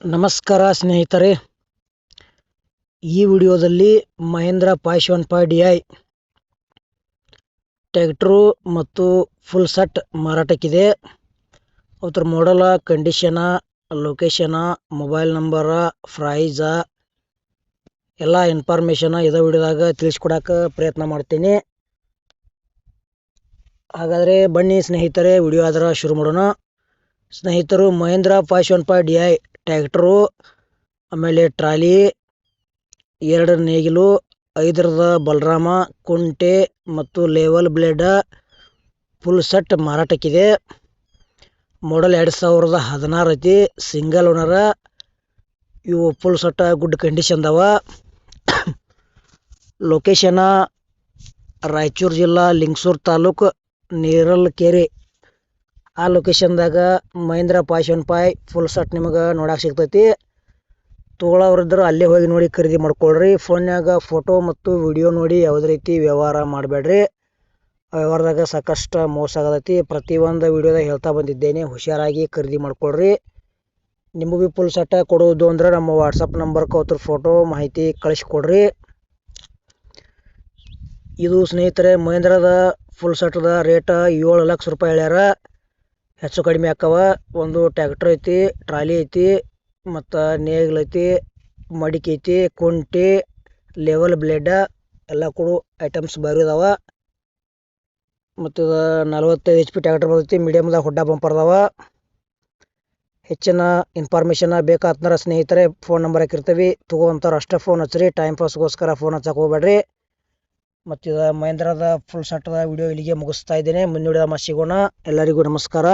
ನಮಸ್ಕಾರ ಸ್ನೇಹಿತರೆ. ಈ ವಿಡಿಯೋದಲ್ಲಿ ಮಹೇಂದ್ರ ಪಾಶ್ ಫೈವ್ ಡಿ ಐ ಟ್ಯಾಕ್ಟ್ರು ಮತ್ತು ಫುಲ್ ಸೆಟ್ ಮಾರಾಟಕ್ಕಿದೆ. ಅದ್ರ model condition location mobile number price ಎಲ್ಲ ಇನ್ಫಾರ್ಮೇಷನ ಇದೇ ವಿಡಿಯೋದಾಗ ತಿಳಿಸ್ಕೊಡಕ್ಕೆ ಪ್ರಯತ್ನ ಮಾಡ್ತೀನಿ. ಹಾಗಾದರೆ ಬನ್ನಿ ಸ್ನೇಹಿತರೆ, ವಿಡಿಯೋ ಆದ್ರೆ ಶುರು ಮಾಡೋಣ. ಸ್ನೇಹಿತರು, Mahindra five D I tractor ಆಮೇಲೆ ಟ್ರಾಲಿ ಎರಡು ನೇಗಿಲು, ಐದರದ ಬಲರಾಮ, ಕುಂಟೆ ಮತ್ತು ಲೆವಲ್ ಬ್ಲೇಡ ಫುಲ್ ಸೆಟ್ ಮಾರಾಟಕ್ಕಿದೆ. ಮಾಡಲ್ ಎರಡು ಸಾವಿರದ ಹದಿನಾರು ಐತಿ ಸಿಂಗಲ್ ಓನರ ಇವು ಫುಲ್ ಸೆಟ್ ಗುಡ್ ಕಂಡೀಷನ್ದವ ಲೊಕೇಶನ ರಾಯಚೂರು ಜಿಲ್ಲಾ, ಲಿಂಗಸೂರು ತಾಲೂಕು ನೇರಲ್ ಕೆರೆ ಆ ಲೊಕೇಶನ್ದಾಗ Mahindra seven five full set ನಿಮಗೆ ನೋಡಕ್ಕೆ ಸಿಗ್ತೈತಿ. ತೊಗೊಳೋರಿದ್ರೆ ಅಲ್ಲೇ ಹೋಗಿ ನೋಡಿ ಖರೀದಿ ಮಾಡ್ಕೊಳ್ರಿ. ಫೋನ್ಯಾಗ ಫೋಟೋ ಮತ್ತು ವಿಡಿಯೋ ನೋಡಿ ಯಾವುದೇ ರೀತಿ ವ್ಯವಹಾರ ಮಾಡಬೇಡ್ರಿ. ವ್ಯವಹಾರದಾಗ ಸಾಕಷ್ಟು ಮೋಸ ಆಗತೈತಿ. ಪ್ರತಿಯೊಂದು ವಿಡಿಯೋದಾಗ ಹೇಳ್ತಾ ಬಂದಿದ್ದೇನೆ, ಹುಷಾರಾಗಿ ಖರೀದಿ ಮಾಡ್ಕೊಳ್ರಿ. ನಿಮಗೂ ಭೀ ಫುಲ್ ಸೆಟ್ ಕೊಡೋದು ಅಂದ್ರೆ ನಮ್ಮ ವಾಟ್ಸಪ್ ನಂಬರ್ಗೆ ಅವ್ರ ಫೋಟೋ ಮಾಹಿತಿ ಕಳಿಸ್ಕೊಡ್ರಿ. ಇದು ಸ್ನೇಹಿತರೆ ಮಹೇಂದ್ರದ ಫುಲ್ ಸೆಟ್ದ ರೇಟ್ ಏಳು ಲಕ್ಷ ರೂಪಾಯಿ ಹೇಳ್ಯಾರ. ಹೆಚ್ಚು ಕಡಿಮೆ ಆಕ್ಕವ. ಒಂದು ಟ್ಯಾಕ್ಟ್ರ್ ಐತಿ ಟ್ರಾಲಿ ಐತಿ, ಮತ್ತು ನೇಗಿಲು ಐತಿ, ಮಡಿಕೆ ಐತಿ, ಕುಂಟೆ ಲೆವೆಲ್ ಬ್ಲೇಡ್ ಎಲ್ಲ ಕೂಡ ಐಟಮ್ಸ್ ಭಾರಿ ಅದಾವ. ಮತ್ತು ನಲವತ್ತೈದು ಎಚ್ ಪಿ ಟ್ಯಾಕ್ಟ್ರ್ ಬರ್ತೈತಿ ಮೀಡಿಯಮ್ದಾಗ ಹುಡ್ಡ ಬಂಪರ್ ಅದಾವ. ಹೆಚ್ಚಿನ ಇನ್ಫಾರ್ಮೇಷನ್ ಬೇಕಾತಂದ್ರೆ ಸ್ನೇಹಿತರೆ ಫೋನ್ ನಂಬರ್ ಹಾಕಿರ್ತೀವಿ. ತೊಗೊಂತಾರೆ ಅಷ್ಟೇ ಫೋನ್ ಹಚ್ಚಿರಿ ಟೈಮ್ ಪಾಸ್ಗೋಸ್ಕರ ಫೋನ್ ಹಚ್ಚಕ್ಕೆ ಹೋಗ್ಬೇಡ್ರಿ ಮತ್ತು ಇದು ಮಹೇಂದ್ರದ ಫುಲ್ ಸೆಟ್ದ ವಿಡಿಯೋ ಇಲ್ಲಿಗೆ ಮುಗಿಸ್ತಾ ಇದ್ದೇನೆ. ಮುಂದಿನ ಮತ್ತೆ ಸಿಗೋಣ. ಎಲ್ಲರಿಗೂ ನಮಸ್ಕಾರ.